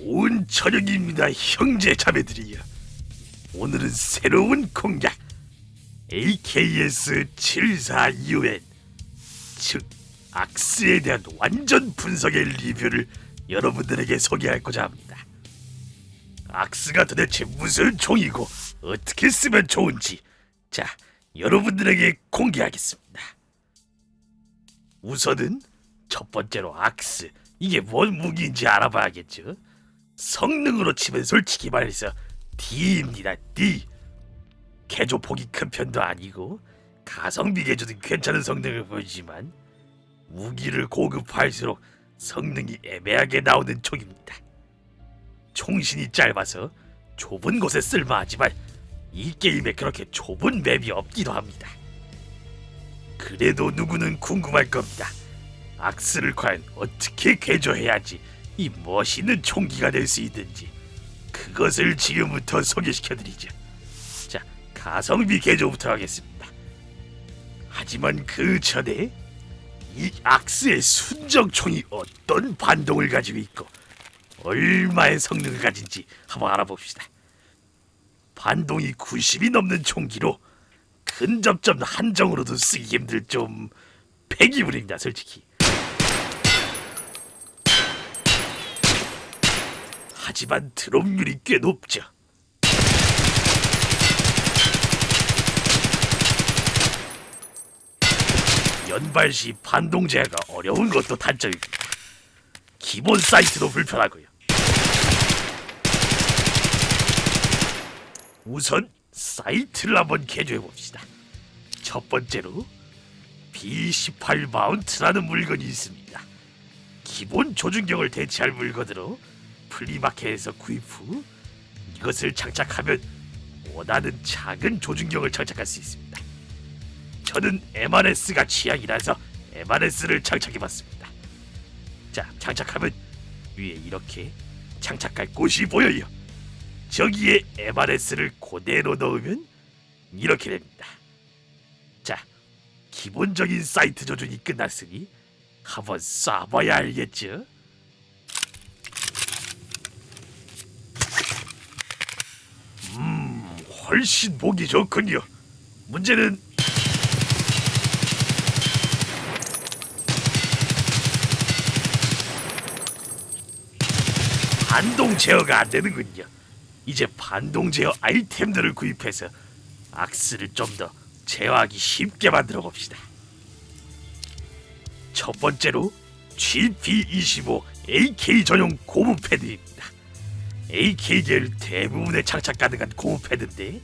좋은 저녁입니다, 형제 자매들이여. 오늘은 새로운 공략 AKS 74UN 즉 악스에 대한 완전 분석의 리뷰를 여러분들에게 소개할고자 합니다. 악스가 도대체 무슨 총이고 어떻게 쓰면 좋은지 자 여러분들에게 공개하겠습니다. 우선은 첫 번째로 악스 이게 뭔 무기인지 알아봐야겠죠. 성능으로 치면 솔직히 말해서 D입니다. D. 개조 폭이 큰 편도 아니고 가성비 개조는 괜찮은 성능을 보이지만 무기를 고급화할수록 성능이 애매하게 나오는 총입니다. 총신이 짧아서 좁은 곳에 쓸만하지만 이 게임에 그렇게 좁은 맵이 없기도 합니다. 그래도 누구는 궁금할 겁니다. 악스를 과연 어떻게 개조해야지 이 멋있는 총기가 될 수 있는지 그것을 지금부터 소개시켜드리죠. 자, 가성비 개조부터 하겠습니다. 하지만 그 전에 이 악스의 순정총이 어떤 반동을 가지고 있고 얼마의 성능을 가진지 한번 알아봅시다. 반동이 90이 넘는 총기로 근접점 한정으로도 쓰기 힘들 좀 폐기물입니다, 솔직히. 하지만 드롭률이 꽤 높죠. 연발 시 반동 제어가 어려운 것도 단점입니다. 기본 사이트도 불편하고요. 우선 사이트를 한번 개조해 봅시다. 첫 번째로 B18 마운트라는 물건이 있습니다. 기본 조준경을 대체할 물건으로 플리마켓에서 구입 후 이것을 장착하면 원하는 작은 조준경을 장착할 수 있습니다. 저는 MRS가 취향이라서 MRS를 장착해봤습니다. 자, 장착하면 위에 이렇게 장착할 곳이 보여요. 저기에 MRS를 그대로 넣으면 이렇게 됩니다. 자, 기본적인 사이트 조준이 끝났으니 한번 쏴봐야 알겠죠? 음, 훨씬 보기 좋군요. 문제는 반동 제어가 안 되는군요. 이제 반동 제어 아이템들을 구입해서 악스를 좀 더 제어하기 쉽게 만들어 봅시다. 첫 번째로 GP25 AK 전용 고무 패드입니다. AK계를 대부분에 장착 가능한 고무 패드인데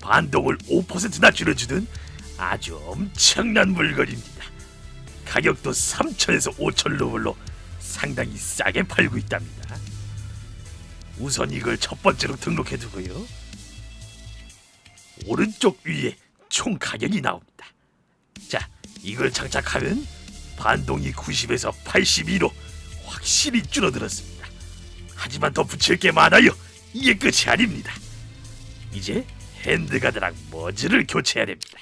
반동을 5%나 줄여주는 아주 엄청난 물건입니다. 가격도 3천에서 5천 루블로 상당히 싸게 팔고 있답니다. 우선 이걸 첫 번째로 등록해 두고요. 오른쪽 위에 총 가격이 나옵니다. 자, 이걸 장착하면 반동이 90에서 82로 확실히 줄어들었습니다. 하지만 더 붙일 게 많아요. 이게 끝이 아닙니다. 이제 핸드가드랑 머즈를 교체해야 됩니다.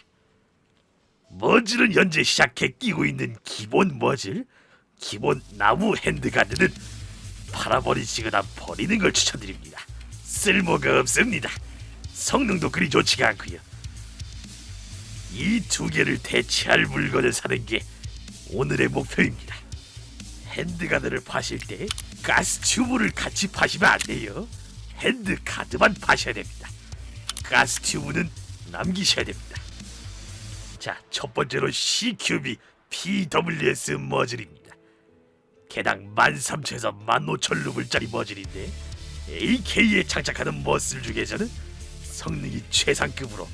머즈는 현재 시작해 끼고 있는 기본 머즈, 기본 나무 핸드가드는 팔아버리시거나 버리는 걸 추천드립니다. 쓸모가 없습니다. 성능도 그리 좋지가 않고요. 이 두 개를 대체할 물건을 사는 게 오늘의 목표입니다. 핸드가드를 파실 때 가스 튜브를 같이 파시면 안 돼요. 핸드 가드만 파셔야 됩니다. 가스 튜브는 남기셔야 됩니다. 자, 첫 번째로 CQB PWS 머즐입니다. 개당 13,000에서 15,000 루블짜리 머즐인데 AK에 장착하는 머슬 중에서는 성능이 최상급으로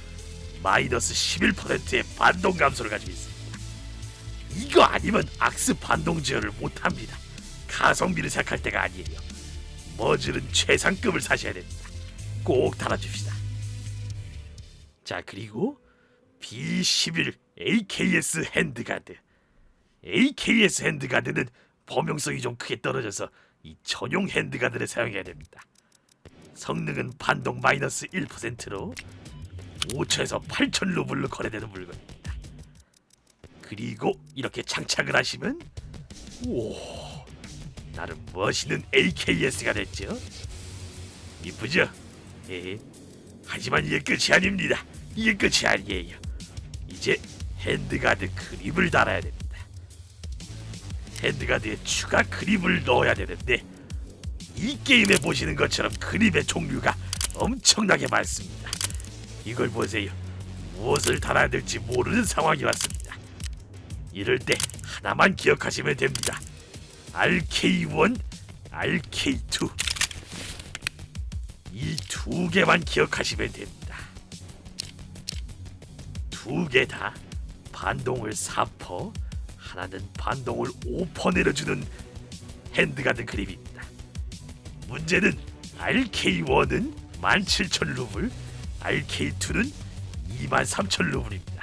마이너스 11%의 반동 감소를 가지고 있습니다. 이거 아니면 악스 반동 제어를 못합니다. 가성비를 생각할 때가 아니에요. 머즐은 최상급을 사셔야 됩니다. 꼭 달아줍시다. 자 그리고 B11 AKS 핸드가드 AKS 핸드가드는 범용성이 좀 크게 떨어져서 이 전용 핸드가드를 사용해야 됩니다. 성능은 반동 마이너스 1%로 5천에서 8천 루블로 거래되는 물건입니다. 그리고 이렇게 장착을 하시면 오 나름 멋있는 AKS가 됐죠. 이쁘죠? 예. 하지만 이게 끝이 아닙니다. 이게 끝이 아니에요. 이제 핸드가드 그립을 달아야 됩니다. 핸드가드에 추가 그립을 넣어야 되는데 이 게임에 보시는 것처럼 그립의 종류가 엄청나게 많습니다. 이걸 보세요. 무엇을 달아야 될지 모르는 상황이 왔습니다. 이럴 때 하나만 기억하시면 됩니다. RK1, RK2 이 두 개만 기억하시면 됩니다. 두 개 다 반동을 4퍼, 하나는 반동을 5퍼 내려주는 핸드가드 그립입니다. 문제는 RK1은 17,000 루블, RK2는 23,000 루블입니다.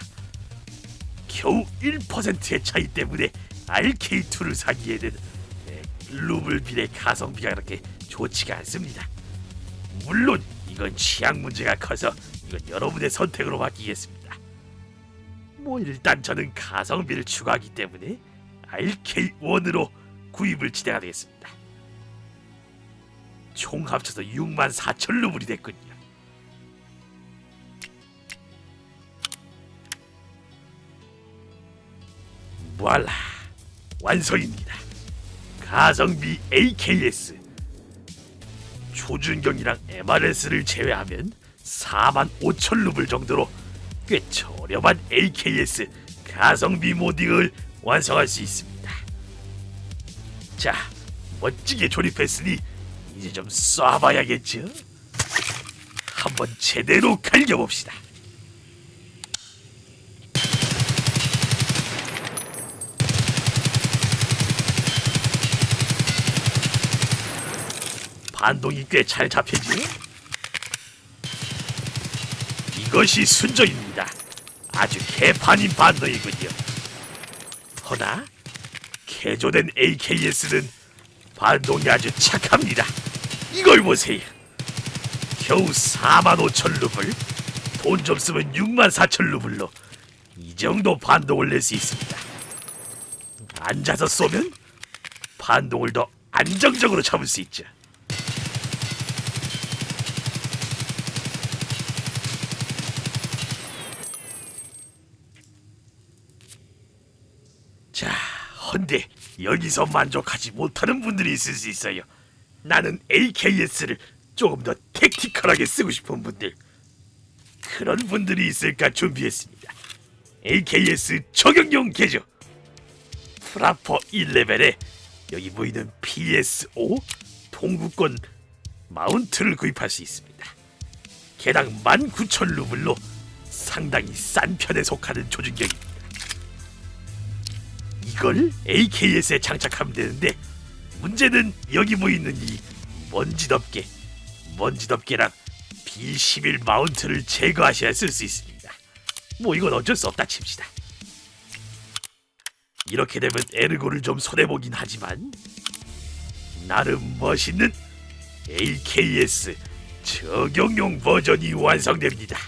겨우 1%의 차이 때문에 RK2를 사기에는 에, 루블 비례 가성비가 그렇게 좋지가 않습니다. 물론 이건 취향 문제가 커서 이건 여러분의 선택으로 맡기겠습니다. 뭐 일단 저는 가성비를 추구하기 때문에 RK1으로 구입을 진행하 되겠습니다. 총 합쳐서 6만 4천 루블이 됐군요. 무알라 완성입니다. 가성비 AKS 조준경이랑 MRS를 제외하면 4만 5천 루블 정도로 꽤 저렴한 AKS 가성비 모딩을 완성할 수 있습니다. 자, 멋지게 조립했으니 이제 좀 쏴봐야겠죠? 한번 제대로 갈겨봅시다. 반동이 꽤 잘 잡히지? 이것이 순정입니다. 아주 개판인 반동이군요. 허나 개조된 AKS는 반동이 아주 착합니다. 이걸 보세요. 겨우 4만 5천 루블, 돈 좀 쓰면 6만 4천 루블로 이 정도 반동을 낼 수 있습니다. 앉아서 쏘면 반동을 더 안정적으로 잡을 수 있죠. 자, 헌데 여기서 만족하지 못하는 분들이 있을 수 있어요. 나는 AKS를 조금 더 택티컬하게 쓰고 싶은 분들 그런 분들이 있을까 준비했습니다. AKS 적용용 개조 프라퍼 1레벨에 여기 보이는 PS5 동구권 마운트를 구입할 수 있습니다. 개당 19,000 루블로 상당히 싼 편에 속하는 조준경입니다. 이걸 AKS에 장착하면 되는데 문제는 여기 보이는 이 먼지 덮개 먼지 덮개랑 B11 마운트를 제거하셔야 쓸 수 있습니다. 뭐 이건 어쩔 수 없다 칩시다. 이렇게 되면 에르고를 좀 손해보긴 하지만 나름 멋있는 AKS 적용용 버전이 완성됩니다.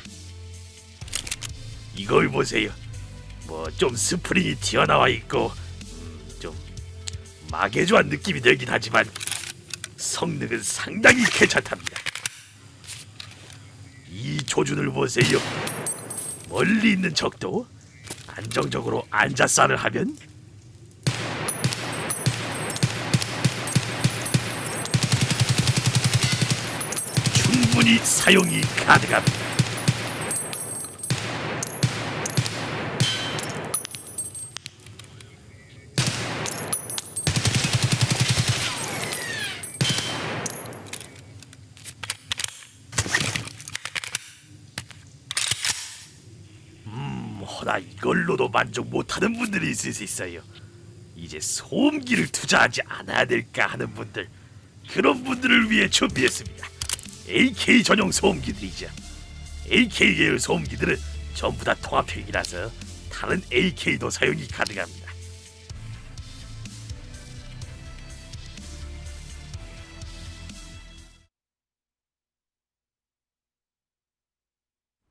이걸 보세요 뭐 좀 스프링이 튀어나와 있고 음, 좀 마개조한 느낌이 들긴 하지만 성능은 상당히 괜찮답니다. 이 조준을 보세요. 멀리 있는 적도 안정적으로 앉아싸를 하면 충분히 사용이 가능합니다. 허나 이걸로도 만족 못하는 분들이 있을 수 있어요. 이제 소음기를 투자하지 않아야 될까 하는 분들 그런 분들을 위해 준비했습니다. AK 전용 소음기들이죠. AK 계열 소음기들은 전부 다 통합형이라서 다른 AK도 사용이 가능합니다.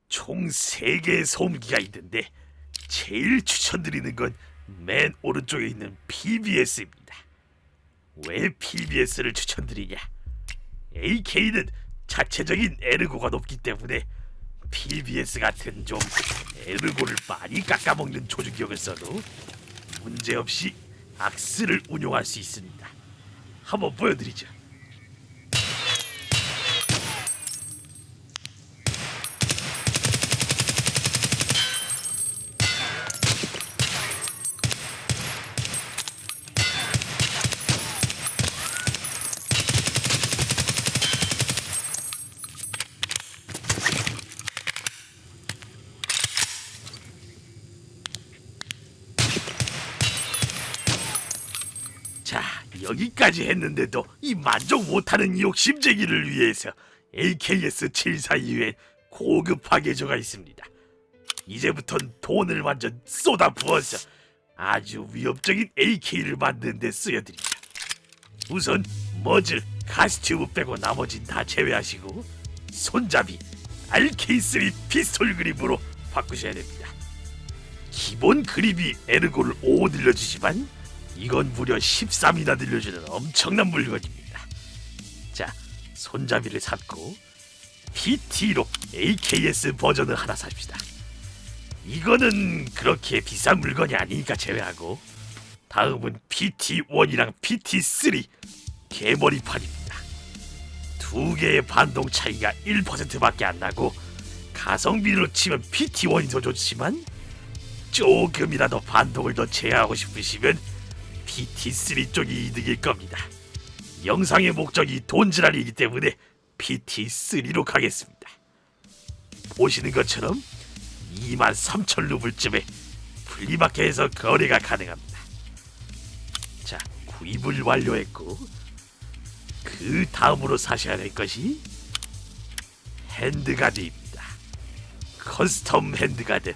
총 3개의 소음기가 있는데 제일 추천드리는 건 맨 오른쪽에 있는 PBS입니다. 왜 PBS를 추천드리냐? AK는 자체적인 에르고가 높기 때문에 PBS 같은 좀 에르고를 많이 깎아먹는 조준경을 써도 문제없이 악스를 운용할 수 있습니다. 한번 보여드리죠. 자 여기까지 했는데도 이 만족 못하는 이 욕심쟁이를 위해서 AKS 742에 고급 파괴조가 있습니다. 이제부턴 돈을 완전 쏟아 부어서 아주 위협적인 AK를 만드는 데 쓰여드리죠. 우선 머즐, 가스튜브 빼고 나머진 다 제외하시고 손잡이 RK3 피스톨 그립으로 바꾸셔야 됩니다. 기본 그립이 에르고를 5 늘려주지만 이건 무려 13이나 늘려주는 엄청난 물건입니다. 자, 손잡이를 샀고 PT로 AKS 버전을 하나 삽시다. 이거는 그렇게 비싼 물건이 아니니까 제외하고 다음은 PT1이랑 PT3 개머리판입니다. 두 개의 반동 차이가 1%밖에 안 나고 가성비로 치면 PT1이 더 좋지만 조금이라도 반동을 더 제어하고 싶으시면 PT3 쪽이 이득일 겁니다. 영상의 목적이 돈지랄이기 때문에 PT3로 가겠습니다. 보시는 것처럼 2만 3천 루블쯤에 플리마켓에서 거래가 가능합니다. 자, 구입을 완료했고 그 다음으로 사셔야 될 것이 핸드가드입니다. 커스텀 핸드가드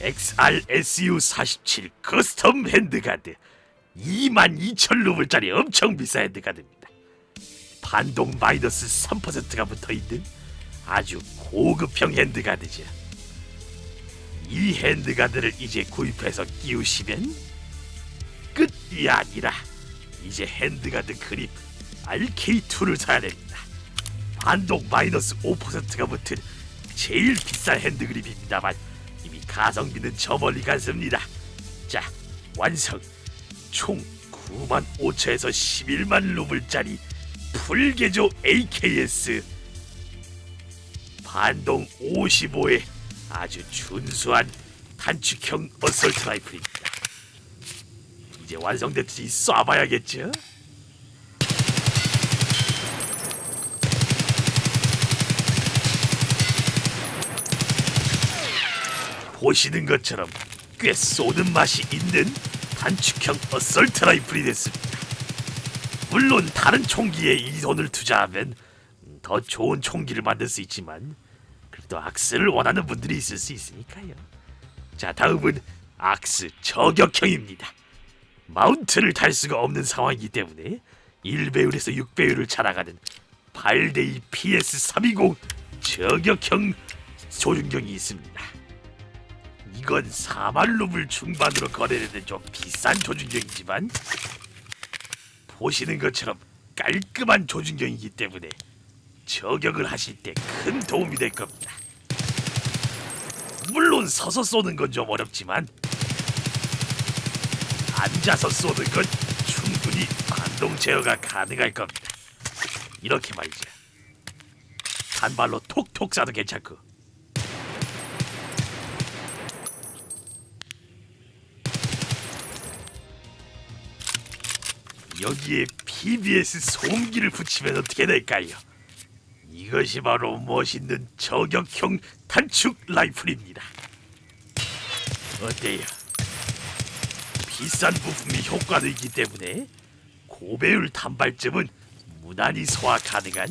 XRSU47 커스텀 핸드가드 22,000 루블짜리 엄청 비싼 핸드가드입니다. 반동 마이너스 3%가 붙어있는 아주 고급형 핸드가드죠. 이 핸드가드를 이제 구입해서 끼우시면 끝이 아니라 이제 핸드가드 그립 RK2를 사야 됩니다. 반동 마이너스 5%가 붙은 제일 비싼 핸드 그립입니다만 이미 가성비는 저 멀리 갔습니다. 자, 완성. 총 9만 5천에서 11만 루블짜리 풀개조 AKS 반동 55의 아주 준수한 단축형 어설트 라이플입니다. 이제 완성됐으니 쏴봐야겠죠? 보시는 것처럼 꽤 쏘는 맛이 있는 단축형 어설트 라이플이 됐습니다. 물론 다른 총기에 이 돈을 투자하면 음, 더 좋은 총기를 만들 수 있지만 그래도 악스를 원하는 분들이 있을 수 있으니까요. 자 다음은 악스 저격형입니다. 마운트를 달 수가 없는 상황이기 때문에 1배율에서 6배율을 자랑하는 발데이 PS320 저격형 조준경이 있습니다. 이건 4만 루블 중반으로 거래되는 좀 비싼 조준경이지만 보시는 것처럼 깔끔한 조준경이기 때문에 저격을 하실 때 큰 도움이 될 겁니다. 물론 서서 쏘는 건 좀 어렵지만 앉아서 쏘는 건 충분히 반동 제어가 가능할 겁니다. 이렇게 말이죠. 단발로 톡톡 쏴도 괜찮고 여기에 PBS 소음기를 붙이면 어떻게 될까요? 이것이 바로 멋있는 저격형 단축 라이플입니다. 어때요? 비싼 부품이 효과도 있기 때문에 고배율 단발점은 무난히 소화 가능한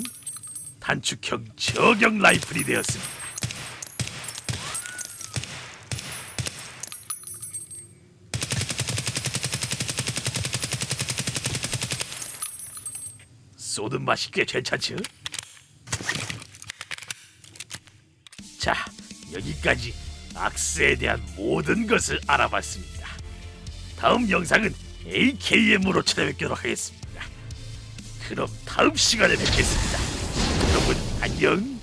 단축형 저격 라이플이 되었습니다. 쏘는 맛이 꽤 괜찮죠? 자, 여기까지 악스에 대한 모든 것을 알아봤습니다. 다음 영상은 AKM으로 찾아뵙도록 하겠습니다. 그럼 다음 시간에 뵙겠습니다. 여러분 안녕.